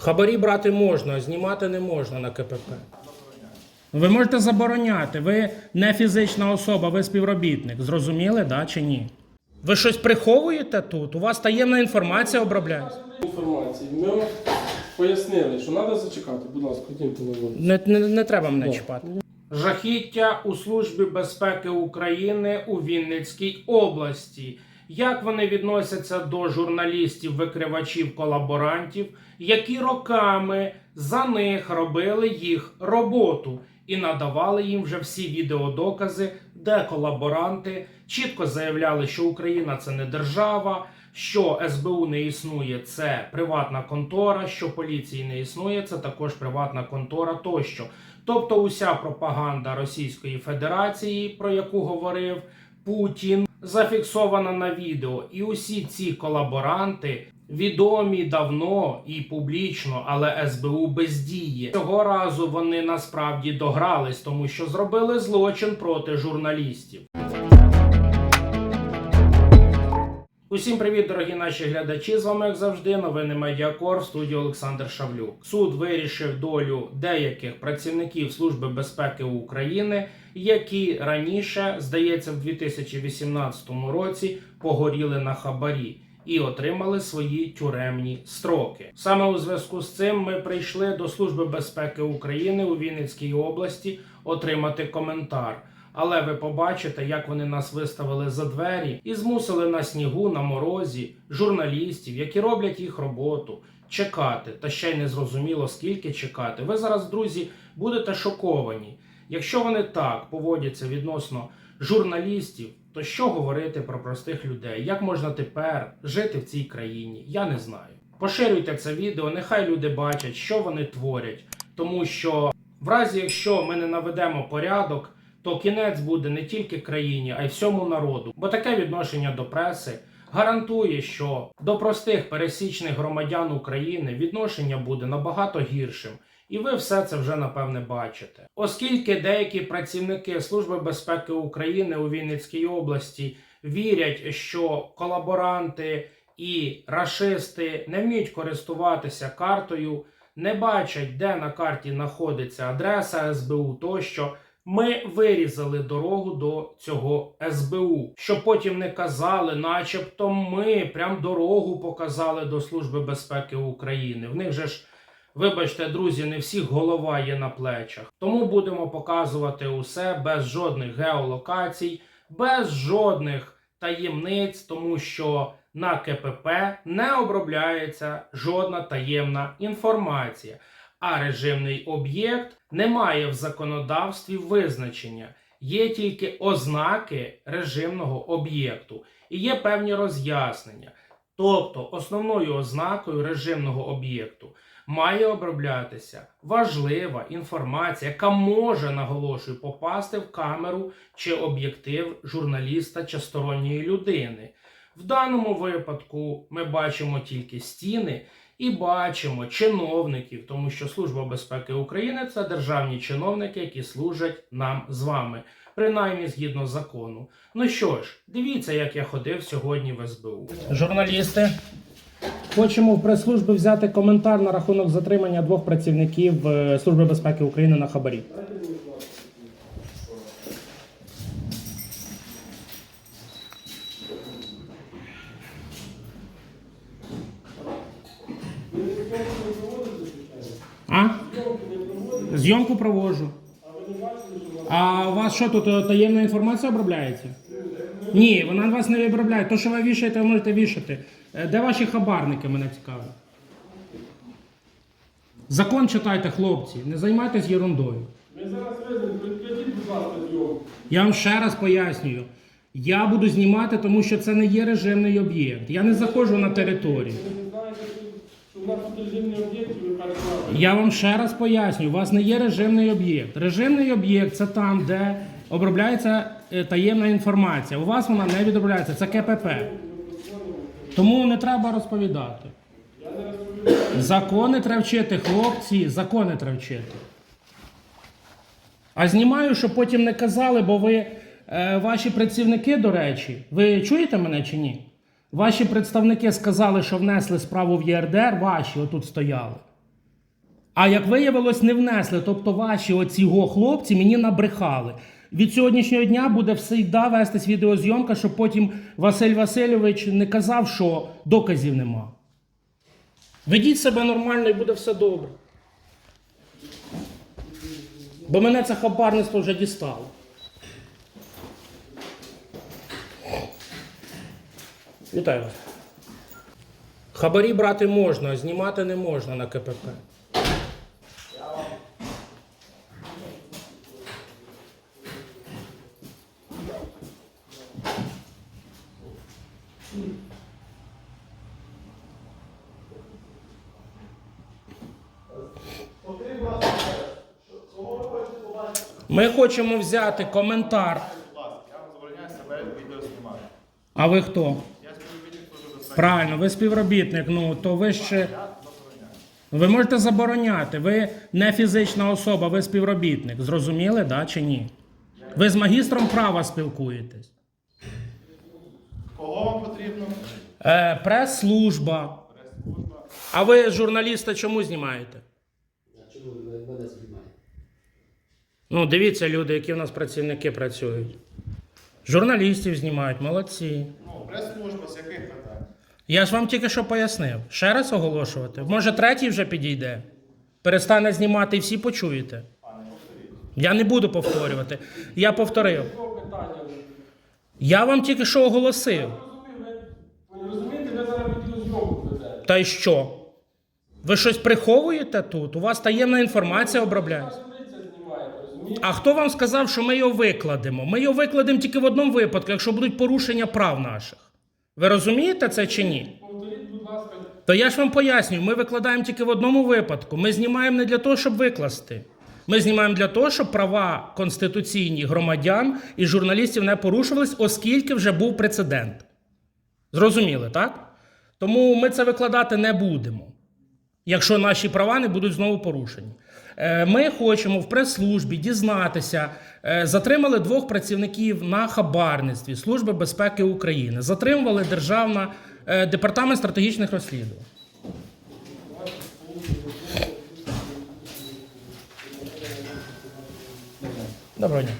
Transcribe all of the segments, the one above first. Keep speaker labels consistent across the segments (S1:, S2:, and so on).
S1: Хабарі брати можна, а знімати не можна на КПП. Ви можете забороняти. Ви не фізична особа, ви співробітник. Зрозуміли, да чи ні? Ви щось приховуєте тут? У вас таємна інформація обробляється?
S2: інформації. Ми пояснили, що треба зачекати. Будь ласка, ходімте на вулицю.
S1: Не, не, не треба мене чіпати. Жахіття у Службі безпеки України у Вінницькій області. Як вони відносяться до журналістів, викривачів, колаборантів, які роками за них робили їх роботу і надавали їм вже всі відеодокази, де колаборанти чітко заявляли, що Україна це не держава, що СБУ не існує, це приватна контора, що поліції не існує, це також приватна контора тощо. Тобто, уся пропаганда Російської Федерації, про яку говорив Путін, зафіксована на відео, і усі ці колаборанти. Відомі давно і публічно, але СБУ бездіє. Цього разу вони насправді догрались, тому що зробили злочин проти журналістів. Усім привіт, дорогі наші глядачі. З вами, як завжди, новини Медіакор в студії Олександр Шавлюк. Суд вирішив долю деяких працівників Служби безпеки України, які раніше, здається, в 2018 році погоріли на хабарі. І отримали свої тюремні строки. Саме у зв'язку з цим ми прийшли до Служби безпеки України у Вінницькій області отримати коментар. Але ви побачите, як вони нас виставили за двері і змусили на снігу, на морозі, журналістів, які роблять їх роботу, чекати. Та ще й не зрозуміло, скільки чекати. Ви зараз, друзі, будете шоковані. Якщо вони так поводяться відносно журналістів, то що говорити про простих людей? Як можна тепер жити в цій країні? Я не знаю. Поширюйте це відео, нехай люди бачать, що вони творять, тому що в разі, якщо ми не наведемо порядок, то кінець буде не тільки країні, а й всьому народу. Бо таке відношення до преси гарантує, що до простих пересічних громадян України відношення буде набагато гіршим. І ви все це вже напевне бачите. Оскільки деякі працівники Служби безпеки України у Вінницькій області вірять, що колаборанти і рашисти не вміють користуватися картою, не бачать, де на карті знаходиться адреса СБУ тощо. Ми вирізали дорогу до цього СБУ, щоб потім не казали, начебто ми прям дорогу показали до Служби безпеки України. В них же ж, вибачте, друзі, не всіх голова є на плечах. Тому будемо показувати усе без жодних геолокацій, без жодних таємниць, тому що на КПП не обробляється жодна таємна інформація. А режимний об'єкт не має в законодавстві визначення. Є тільки ознаки режимного об'єкту і є певні роз'яснення. Тобто, основною ознакою режимного об'єкту має оброблятися важлива інформація, яка може, наголошую, попасти в камеру чи об'єктив журналіста чи сторонньої людини. В даному випадку ми бачимо тільки стіни і бачимо чиновників, тому що Служба безпеки України це державні чиновники, які служать нам з вами, принаймні згідно закону. Ну що ж, дивіться, як я ходив сьогодні в СБУ. Журналісти. Хочемо в прес-службі взяти коментар на рахунок затримання двох працівників е, Служби безпеки України на хабарі. А? Зйомку проводжу. А у вас що тут е, таємна інформація обробляється? Ні, вона вас не обробляє. То, що ви вішаєте, ви можете вішати. Е, Де ваші хабарники, мене цікавить? Закон читайте, хлопці, не займайтесь ерундою.
S2: Ми зараз прикладіть, будь ласка, зйомку.
S1: Я вам ще раз пояснюю. Я буду знімати, тому що це не є режимний об'єкт. Я не заходжу на територію.
S2: В нас тут режимні об'єкти, ви перекладаєте.
S1: Я вам ще раз пояснюю, у вас не є режимний об'єкт. Режимний об'єкт це там, де обробляється е, таємна інформація. У вас вона не відробляється, це КПП. Тому не треба розповідати. Закони треба вчити, хлопці, закони треба вчити. А знімаю, щоб потім не казали, бо ви, е, ваші працівники, до речі, ви чуєте мене чи ні? Ваші представники сказали, що внесли справу в ЄРДР, ваші отут стояли. А як виявилось, не внесли. Тобто ваші оці го хлопці мені набрехали. Від сьогоднішнього дня буде всегда вестись відеозйомка, щоб потім Василь Васильович не казав, що доказів нема. Ведіть себе нормально і буде все добре. Бо мене це хабарництво вже дістало. Вітаю вас. Хабарі брати можна, а знімати не можна на КПП. Ми хочемо взяти коментар.
S3: Я вам себе відео знімати.
S1: А ви хто?
S3: Я співробітник служби безпеки.
S1: Правильно, ви співробітник. Ну то ви ще. Ви можете забороняти. Ви не фізична особа, ви співробітник. Зрозуміли, да чи ні? Ви з магістром права спілкуєтесь.
S3: Кого вам потрібно?
S1: Е, прес-служба.
S3: Прес-служба.
S1: А ви журналіста чому знімаєте?
S4: А чому ви мене знімаєте?
S1: Ну, дивіться, люди, які в нас працівники працюють. Журналістів знімають, молодці.
S3: Ну, прес-служба, з яких?
S1: Я ж вам тільки що пояснив. Ще раз оголошувати. Може, третій вже підійде. Перестане знімати і всі почуєте. Я не буду повторювати. Я повторив. Я вам тільки що оголосив.
S2: Розумієте, ви зараз.
S1: Та й що? Ви щось приховуєте тут? У вас таємна інформація обробляється. А хто вам сказав, що ми його викладемо? Ми його викладемо тільки в одному випадку, якщо будуть порушення прав наших. Ви розумієте це чи ні?
S2: Повторіть, будь ласка,
S1: То я ж вам пояснюю, ми викладаємо тільки в одному випадку. Ми знімаємо не для того, щоб викласти. Ми знімаємо для того, щоб права конституційні громадян і журналістів не порушувались, оскільки вже був прецедент. Зрозуміли, так? Тому ми це викладати не будемо, якщо наші права не будуть знову порушені. Е, Ми хочемо в прес-службі дізнатися. е, Затримали двох працівників на хабарництві Служби безпеки України. Затримували Державна е, департамент стратегічних розслідувань. Доброго дня.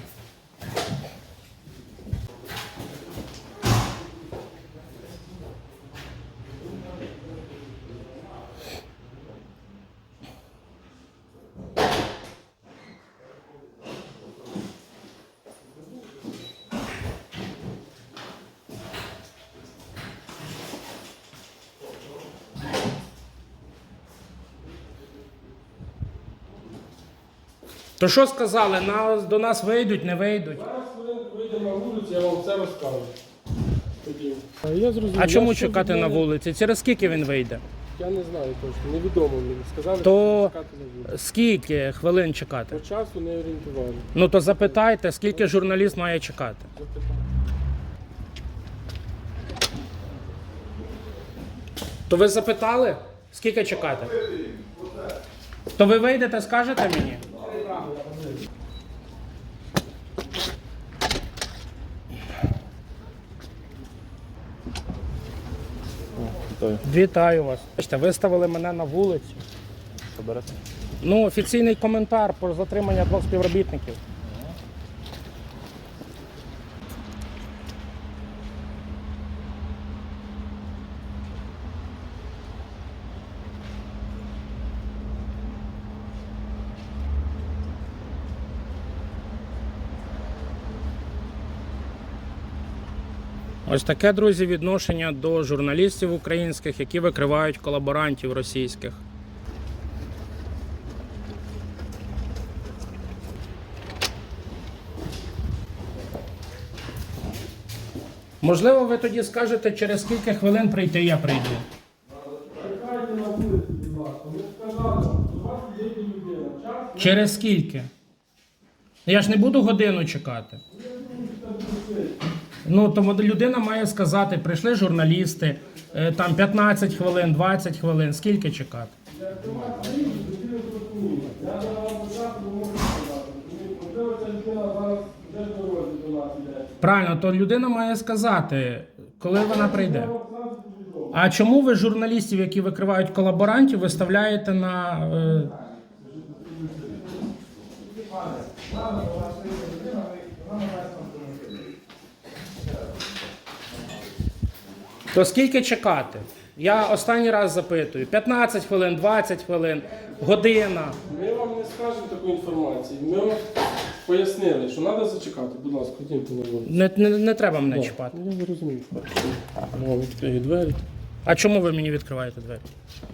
S1: То що сказали? Нас, до нас вийдуть, не вийдуть.
S2: зараз хвилинку вийдемо на вулицю, я вам все розкажу. Тоді. Я зрозумів.
S1: А чому
S2: Я що
S1: чекати
S2: від
S1: на
S2: мене-
S1: вулиці? Через скільки він вийде?
S2: Я не знаю точно, невідомо мені. Сказали,
S1: То-
S2: що чекати на вулицю.
S1: Скільки хвилин чекати?
S2: По часу не орієнтували.
S1: Ну то запитайте, скільки журналіст має чекати.
S2: Запитаю.
S1: То ви запитали, скільки чекати? То ви вийдете, скажете мені? Вітаю вас. Бачите, виставили мене на вулицю.
S3: Що берете?
S1: Ну, офіційний коментар про затримання двох співробітників. Ось таке, друзі, відношення до журналістів українських, які викривають колаборантів російських. Можливо, ви тоді скажете, через скільки хвилин прийти, я прийду.
S2: Чекайте на вулиці, будь ласка. Ми сказали, у вас є людина.
S1: Через скільки? Я ж не буду годину чекати. Ну, тому людина має сказати, прийшли журналісти, е, там 15 хвилин, 20 хвилин, скільки чекати? Правильно, то людина має сказати, коли вона прийде. А чому ви журналістів, які викривають колаборантів, виставляєте на. е,
S2: Пане, ладно, у вас є людина, вона надасть вам коментарі.
S1: То скільки чекати? Я останній раз запитую: 15 хвилин, 20 хвилин, година.
S2: Ми вам не скажемо таку інформацію. Ми вам пояснили, що треба зачекати. Будь ласка, ходімте на вулицю.
S1: Не, не, не треба мене чіпати.
S2: Ну, Я розумію. Ну, відкрию двері.
S1: А чому ви мені відкриваєте двері?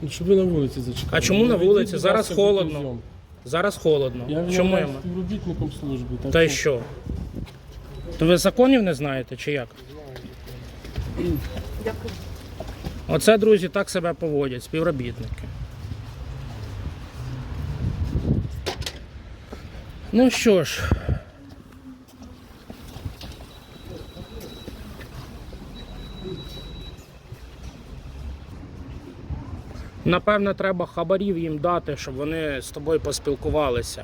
S2: Ну, щоб ви на вулиці зачекали.
S1: А чому на
S2: Ну,
S1: вулиці?
S2: будь
S1: Зараз
S2: ласка,
S1: холодно.
S2: підйом.
S1: Зараз холодно.
S2: Я
S1: чому я?
S2: являюсь
S1: ма-
S2: співробітником служби. Так
S1: Та й
S2: що?
S1: То ви законів не знаєте чи як? Оце, друзі, так себе поводять, співробітники. Ну що ж. Напевне, треба хабарів їм дати, щоб вони з тобою поспілкувалися.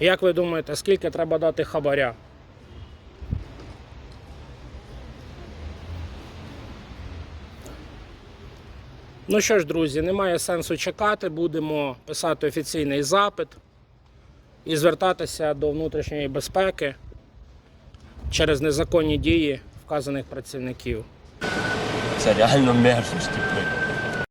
S1: Як ви думаєте, скільки треба дати хабаря? Ну що ж, друзі, немає сенсу чекати. Будемо писати офіційний запит і звертатися до внутрішньої безпеки через незаконні дії вказаних працівників.
S5: Це реально мерзость.